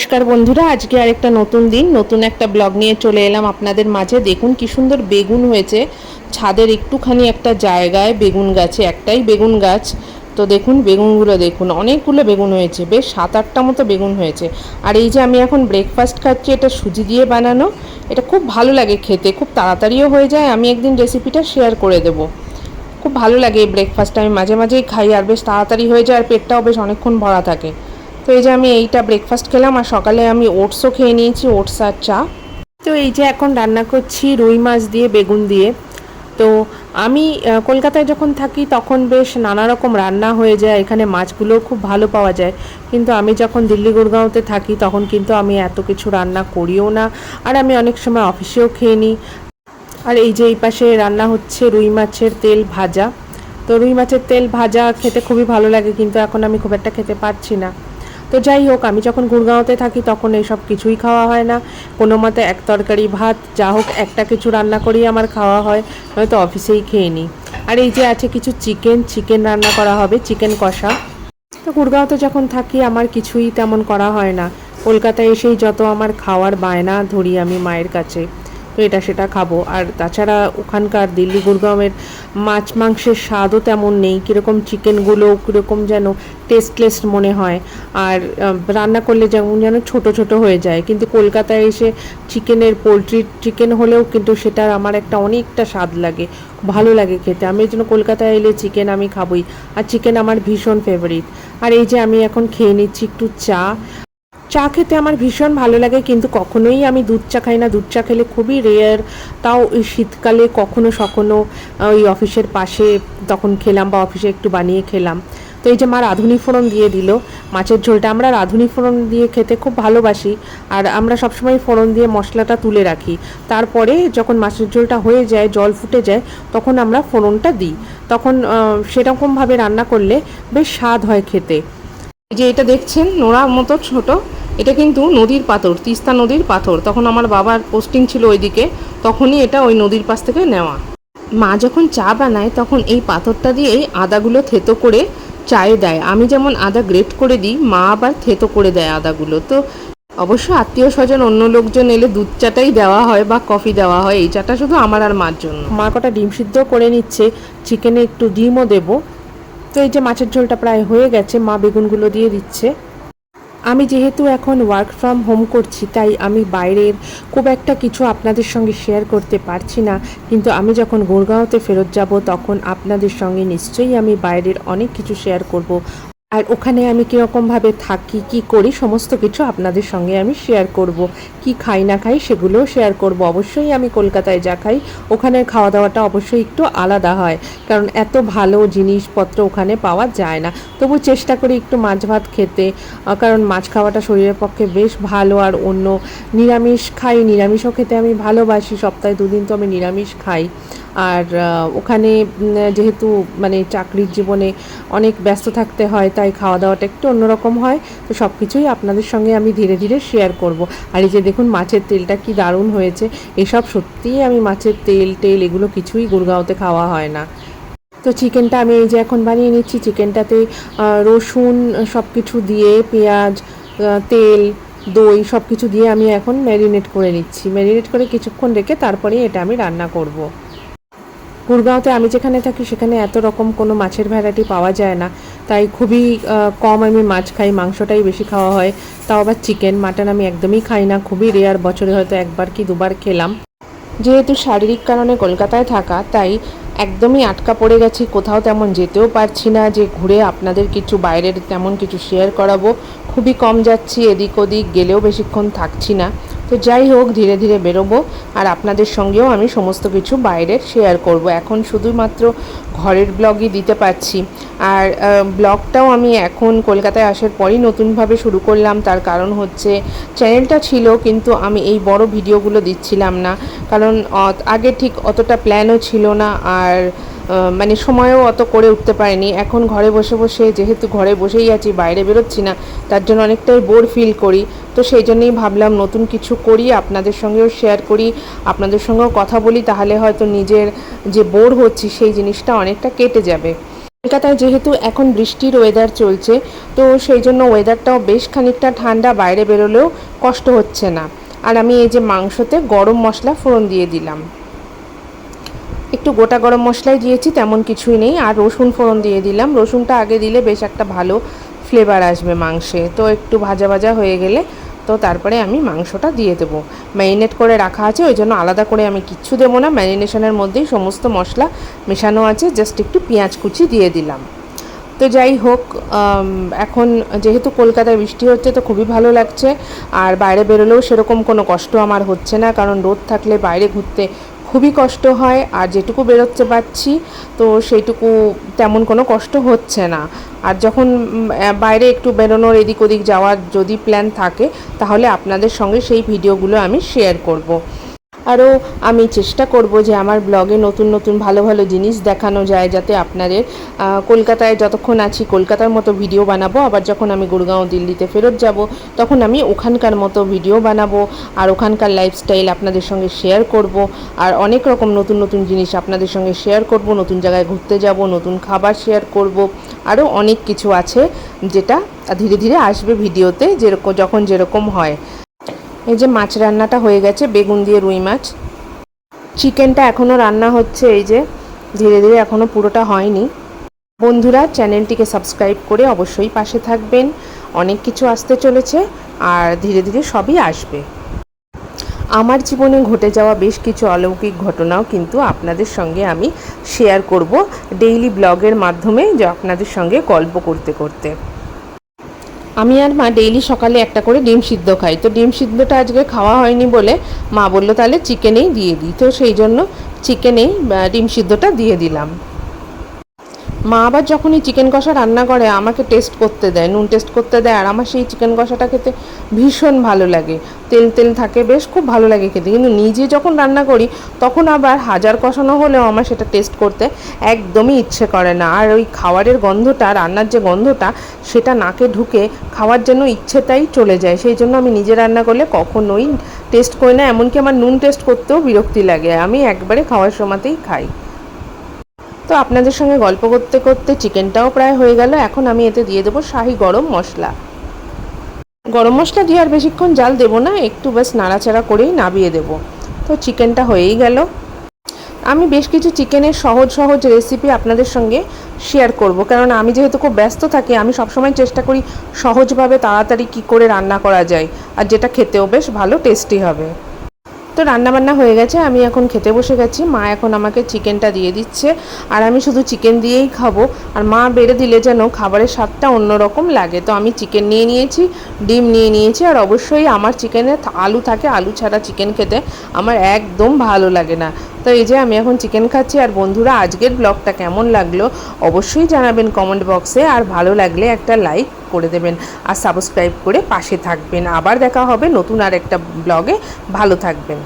নমস্কার বন্ধুরা, আজকে আরেকটা নতুন দিন, নতুন একটা ব্লগ নিয়ে চলে এলাম আপনাদের মাঝে। দেখুন কি সুন্দর বেগুন হয়েছে। ছাদের একটুখানি একটা জায়গায় বেগুন গাছে, একটাই বেগুন গাছ। তো দেখুন, বেগুনগুলো দেখুন, অনেকগুলো বেগুন হয়েছে, বেশ সাত আটটা মতো বেগুন হয়েছে। আর এই যে আমি এখন ব্রেকফাস্ট খাচ্ছি, এটা সুজি দিয়ে বানানো। এটা খুব ভালো লাগে খেতে, খুব তাড়াতাড়িও হয়ে যায়। আমি একদিন রেসিপিটা শেয়ার করে দেবো। খুব ভালো লাগে এই ব্রেকফাস্টটা আমি মাঝে মাঝেই খাই, আর বেশ তাড়াতাড়ি হয়ে যায়, আর পেটটাও বেশ অনেকক্ষণ ভরা থাকে। তো এই যে আমি এইটা ব্রেকফাস্ট খেলাম আর সকালে আমি ওটসও খেয়ে নিয়েছি ওটস আর চা। তো এই যে এখন রান্না করছি রুই মাছ দিয়ে, বেগুন দিয়ে। তো আমি কলকাতায় যখন থাকি তখন বেশ নানা রকম রান্না হয়ে যায়, এখানে মাছগুলো খুব ভালো পাওয়া যায়। কিন্তু আমি যখন দিল্লি গুড়গাঁওতে থাকি তখন কিন্তু আমি এত কিছু রান্না করিও না আর আমি অনেক সময় অফিসেও খেয়ে নিই। আর এই যে এই পাশে রান্না হচ্ছে রুই মাছের তেল ভাজা। তো রুই মাছের তেল ভাজা খেতে খুবই ভালো লাগে কিন্তু এখন আমি খুব একটা খেতে পারছি না। তো যাই হোক, আমি যখন গুড়গাঁওতে থাকি তখন এইসব কিছুই খাওয়া হয় না। কোনো মতে এক তরকারি, ভাত, যা হোক, একটা কিছু রান্না করেই আমার খাওয়া হয়, নয়তো অফিসেই খেয়ে নিই। আর এই যে আছে কিছু চিকেন চিকেন রান্না করা হবে, চিকেন কষা। তো গুড়গাঁওতে যখন থাকি আমার কিছুই তেমন করা হয় না। কলকাতায় এসেই যত আমার খাওয়ার বায়না ধরি আমি মায়ের কাছে। তো এটা সেটা খাব। আর তাছাড়া ওখানকার দিল্লি গুড়গাঁওয়ের মাছ মাংসের স্বাদও তেমন নেই। কীরকম চিকেনগুলো, কীরকম যেন টেস্টলেস মনে হয়। আর রান্না করলে যেমন যেন ছোট ছোট হয়ে যায়। কিন্তু কলকাতায় এসে চিকেনের পোলট্রির চিকেন হলেও কিন্তু সেটার আমার একটা অনেকটা স্বাদ লাগে। ভালো লাগে খেতে। আমি জন্য কলকাতায় এলে চিকেন আমি খাবই। আর চিকেন আমার ভীষণ ফেভারিট আর এই যে আমি এখন খেয়ে নিচ্ছি একটু চা। চা খেতে আমার ভীষণ ভালো লাগে, কিন্তু কখনোই আমি দুধ চা খাই না। দুধ চা খেলে খুবই রেয়ার তাও ওই শীতকালে কখনো সখনো ওই অফিসের পাশে তখন খেলাম বা অফিসে একটু বানিয়ে খেলাম। তো এই যে মা রাঁধুনি ফোড়ন দিয়ে দিল, মাছের ঝোলটা আমরা রাঁধুনি ফোড়ন দিয়ে খেতে খুব ভালোবাসি। আর আমরা সবসময় ফোড়ন দিয়ে মশলাটা তুলে রাখি। তারপরে যখন মাছের ঝোলটা হয়ে যায়, জল ফুটে যায়, তখন আমরা ফোড়নটা দিই। তখন সেরকমভাবে রান্না করলে বেশ স্বাদ হয় খেতে। এই যে এটা দেখছেন, নোড়ার মতো ছোট। এটা কিন্তু নদীর পাথর, তিস্তা নদীর পাথর। তখন আমার বাবার পোস্টিং ছিল ওইদিকে, তখনই এটা ওই নদীর পাশ থেকে নেওয়া। মা যখন চা বানায়, তখন এই পাথরটা দিয়েই আদাগুলো থেতো করে চায়ে দেয়। আমি যেমন আদা গ্রেট করে দিই, মা আবার থেতো করে দেয় আদাগুলো। তো অবশ্য আত্মীয় স্বজন অন্য লোকজন এলে দুধ চাটাই দেওয়া হয় বা কফি দেওয়া হয়, এই চাটা শুধু আমার আর মার জন্য। মা কটা ডিম সিদ্ধ করে নিচ্ছে চিকেনে একটু ডিমও দেবো। তো এই যে মাছের ঝোলটা প্রায় হয়ে গেছে, মা বেগুনগুলো দিয়ে দিচ্ছে। আমি যেহেতু এখন ওয়ার্ক ফ্রম হোম করছি, তাই আমি বাইরের খুব একটা কিছু আপনাদের সঙ্গে শেয়ার করতে পারছি না। কিন্তু আমি যখন গুরগাঁওতে ফেরত যাব, তখন আপনাদের সঙ্গে নিশ্চয়ই আমি বাইরের অনেক কিছু শেয়ার করব। আর ওখানে আমি কীরকমভাবে থাকি, কি করি, সমস্ত কিছু আপনাদের সঙ্গে আমি শেয়ার করব। কি খাই, না খাই, সেগুলোও শেয়ার করব। অবশ্যই আমি কলকাতায় যা খাই, ওখানের খাওয়া দাওয়াটা অবশ্যই একটু আলাদা হয়। কারণ এত ভালো জিনিসপত্র ওখানে পাওয়া যায় না। তবু চেষ্টা করি একটু মাছ ভাত খেতে। কারণ মাছ খাওয়াটা শরীরের পক্ষে বেশ ভালো। আর অন্য নিরামিষ খাই, নিরামিষও খেতে আমি ভালোবাসি। সপ্তাহে দুদিন তো আমি নিরামিষ খাই। আর ওখানে যেহেতু মানে চাকরির জীবনে অনেক ব্যস্ত থাকতে হয়, তাই খাওয়া দাওয়াটা একটু অন্যরকম হয়, তো সব কিছুই আপনাদের সঙ্গে আমি ধীরে ধীরে শেয়ার করব। আর এই যে দেখুন, মাছের তেলটা কি দারুণ হয়েছে, এসব সত্যিই আমি মাছের তেল টেল এগুলো কিছুই গুড়গাঁওতে খাওয়া হয় না। তো চিকেনটা আমি এই যে এখন বানিয়ে নিচ্ছি, চিকেনটাতে রসুন সব কিছু দিয়ে, পেঁয়াজ তেল, দই সব কিছু দিয়ে আমি এখন ম্যারিনেট করে নিচ্ছি। ম্যারিনেট করে কিছুক্ষণ রেখে তারপরে এটা আমি রান্না করব। গুড়গাঁওতে আমি যেখানে থাকি, সেখানে এত রকম কোনো মাছের ভ্যারাইটি পাওয়া যায় না। তাই খুবই কম আমি মাছ খাই, মাংসটাই বেশি খাওয়া হয়। তাও আবার চিকেন মাটন আমি একদমই খাই না, খুবই রেয়ার বছরে হয়তো একবার কি দুবার খেলাম। যেহেতু শারীরিক কারণে কলকাতায় থাকা, তাই একদমই আটকা পড়ে গেছি, কোথাও তেমন যেতেও পারছি না যে ঘুরে আপনাদের কিছু বাইরের তেমন কিছু শেয়ার করাবো। খুবই কম যাচ্ছি, এদিক ওদিক গেলেও বেশিক্ষণ থাকছি না। তো যাই হোক, ধীরে ধীরে বেরোবো আর আপনাদের সঙ্গেও আমি সমস্ত কিছু বাইরের শেয়ার করব। এখন শুধুমাত্র ঘরের ব্লগই দিতে পারছি। আর ব্লগটাও আমি এখন কলকাতায় আসার পরই নতুনভাবে শুরু করলাম। তার কারণ হচ্ছে চ্যানেলটা ছিল, কিন্তু আমি এই বড় ভিডিওগুলো দিচ্ছিলাম না। কারণ আগে ঠিক অতটা প্ল্যানও ছিল না। আর মানে সময়ও অত করে উঠতে পারিনি। এখন ঘরে বসে বসে, যেহেতু ঘরে বসেই আছি, বাইরে বেরোচ্ছি না, তার জন্য অনেকটাই বোর ফিল করি। তো সেই জন্যই ভাবলাম নতুন কিছু করি, আপনাদের সঙ্গেও শেয়ার করি। আপনাদের সঙ্গেও কথা বলি, তাহলে হয়তো নিজের যে বোর হচ্ছি, সেই জিনিসটা অনেকটা কেটে যাবে। কলকাতায় যেহেতু এখন বৃষ্টির ওয়েদার চলছে, তো সেই জন্য ওয়েদারটাও বেশ খানিকটা ঠান্ডা, বাইরে বেরোলেও কষ্ট হচ্ছে না। আর আমি এই যে মাংসতে গরম মশলা ফোড়ন দিয়ে দিলাম। একটু গোটা গরম মশলাই দিয়েছি, তেমন কিছুই নেই। আর রসুন ফোড়ন দিয়ে দিলাম। রসুনটা আগে দিলে বেশ একটা ভালো ফ্লেভার আসবে মাংসে। তো একটু ভাজা ভাজা হয়ে গেলে তো তারপরে আমি মাংসটা দিয়ে দেবো। ম্যারিনেট করে রাখা আছে, ওই জন্য আলাদা করে আমি কিচ্ছু দেবো না। ম্যারিনেশনের মধ্যেই সমস্ত মশলা মেশানো আছে। জাস্ট একটু পেঁয়াজ কুচি দিয়ে দিলাম। তো যাই হোক এখন যেহেতু কলকাতায় বৃষ্টি হচ্ছে, তো খুবই ভালো লাগছে। আর বাইরে বেরোলেও সেরকম কোনো কষ্ট আমার হচ্ছে না। কারণ রোদ থাকলে বাইরে ঘুরতে খুবই কষ্ট হয় আর যেটুকু বেরোচ্ছে পাচ্ছি, তো সেইটুকু তেমন কোনো কষ্ট হচ্ছে না আর যখন বাইরে একটু বেরোনোর এদিক ওদিক যাওয়ার যদি প্ল্যান থাকে, তাহলে আপনাদের সঙ্গে সেই ভিডিওগুলো আমি শেয়ার করব। আরও আমি চেষ্টা করব যে আমার ব্লগে নতুন নতুন ভালো ভালো জিনিস দেখানো যায় যাতে আপনাদের কলকাতায় যতক্ষণ আছি কলকাতার মতো ভিডিও বানাবো, আবার যখন আমি গুরগাঁও, দিল্লিতে ফেরত যাব, তখন আমি ওখানকার মতো ভিডিও বানাবো, আর ওখানকার লাইফস্টাইল আপনাদের সঙ্গে শেয়ার করব, আর অনেক রকম নতুন নতুন জিনিস আপনাদের সঙ্গে শেয়ার করব, নতুন জায়গায় ঘুরতে যাব, নতুন খাবার শেয়ার করব আরও অনেক কিছু আছে যেটা ধীরে ধীরে আসবে ভিডিওতে যেরকম, যখন যেরকম হয়। এই যে মাছ রান্নাটা হয়ে গেছে, বেগুন দিয়ে রুই মাছ। চিকেনটা এখনও রান্না হচ্ছে, এই যে ধীরে ধীরে এখনও পুরোটা হয়নি। বন্ধুরা, চ্যানেলটিকে সাবস্ক্রাইব করে অবশ্যই পাশে থাকবেন। অনেক কিছু আসতে চলেছে আর ধীরে ধীরে সবই আসবে। আমার জীবনে ঘটে যাওয়া বেশ কিছু অলৌকিক ঘটনাও কিন্তু আপনাদের সঙ্গে আমি শেয়ার করব ডেইলি ব্লগের মাধ্যমে, যে আপনাদের সঙ্গে গল্প করতে করতে। আমি আর মা ডেইলি সকালে একটা করে ডিম সিদ্ধ খাই। তো ডিম সিদ্ধটা আজকে খাওয়া হয়নি বলে মা বলল, তাহলে চিকেনেই দিয়ে দিই। তো সেই জন্য চিকেনেই ডিম সিদ্ধটা দিয়ে দিলাম। মা আবার যখনই চিকেন কষা রান্না করে, আমাকে টেস্ট করতে দেয়, নুন টেস্ট করতে দেয়, আর আমার সেই চিকেন কষাটা খেতে ভীষণ ভালো লাগে। তেল তেল থাকে বেশ, খুব ভালো লাগে খেতে। কিন্তু নিজে যখন রান্না করি, তখন আবার হাজার কষানো হলেও আমার সেটা টেস্ট করতে একদমই ইচ্ছে করে না। আর ওই খাবারের গন্ধটা, রান্নার যে গন্ধটা, সেটা নাকে ঢুকে খাওয়ার জন্য ইচ্ছেটাই চলে যায়। সেই জন্য আমি নিজে রান্না করলে কখনোই টেস্ট করি না, এমনকি আমার নুন টেস্ট করতেও বিরক্তি লাগে। আমি একবারে খাওয়ার সময়তেই খাই। তো আপনাদের সঙ্গে গল্প করতে করতে চিকেনটাও প্রায় হয়ে গেল। এখন আমি এতে দিয়ে দেবো শাহি গরম মশলা। গরম মশলা দিয়ে আর বেশিক্ষণ জাল দেবো না, একটু ব্যাস নাড়াচাড়া করেই নাবিয়ে দেবো। তো চিকেনটা হয়েই গেল। আমি বেশ কিছু চিকেনের সহজ সহজ রেসিপি আপনাদের সঙ্গে শেয়ার করব। কারণ আমি যেহেতু খুব ব্যস্ত থাকি, আমি সবসময় চেষ্টা করি সহজভাবে তাড়াতাড়ি কি করে রান্না করা যায়। আর যেটা খেতেও বেশ ভালো টেস্টি হবে। তো রান্না বান্না হয়ে গেছে, আমি এখন খেতে বসে গেছি। মা এখন আমাকে চিকেনটা দিয়ে দিচ্ছে, আর আমি শুধু চিকেন দিয়েই খাব। আর মা বেড়ে দিলে যেন খাবারের স্বাদটা অন্যরকম লাগে। তো আমি চিকেন নিয়ে নিয়েছি, ডিম নিয়ে নিয়েছি, আর অবশ্যই আমার চিকেনে আলু থাকে, আলু ছাড়া চিকেন খেতে আমার একদম ভালো লাগে না। তো এই যে আমি এখন চিকেন খাচ্ছি আর বন্ধুরা, আজকের ব্লগটা কেমন লাগল অবশ্যই জানাবেন কমেন্ট বক্সে আর ভালো লাগলে একটা লাইক করে দেবেন আর সাবস্ক্রাইব করে পাশে থাকবেন। আবার দেখা হবে নতুন আর একটা ব্লগে ভালো থাকবেন।